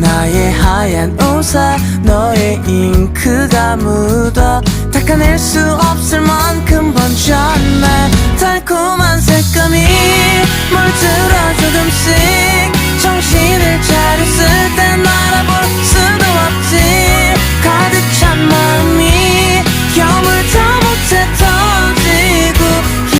나의 하얀 옷에 너의 잉크가 묻어 닦아낼 수 없을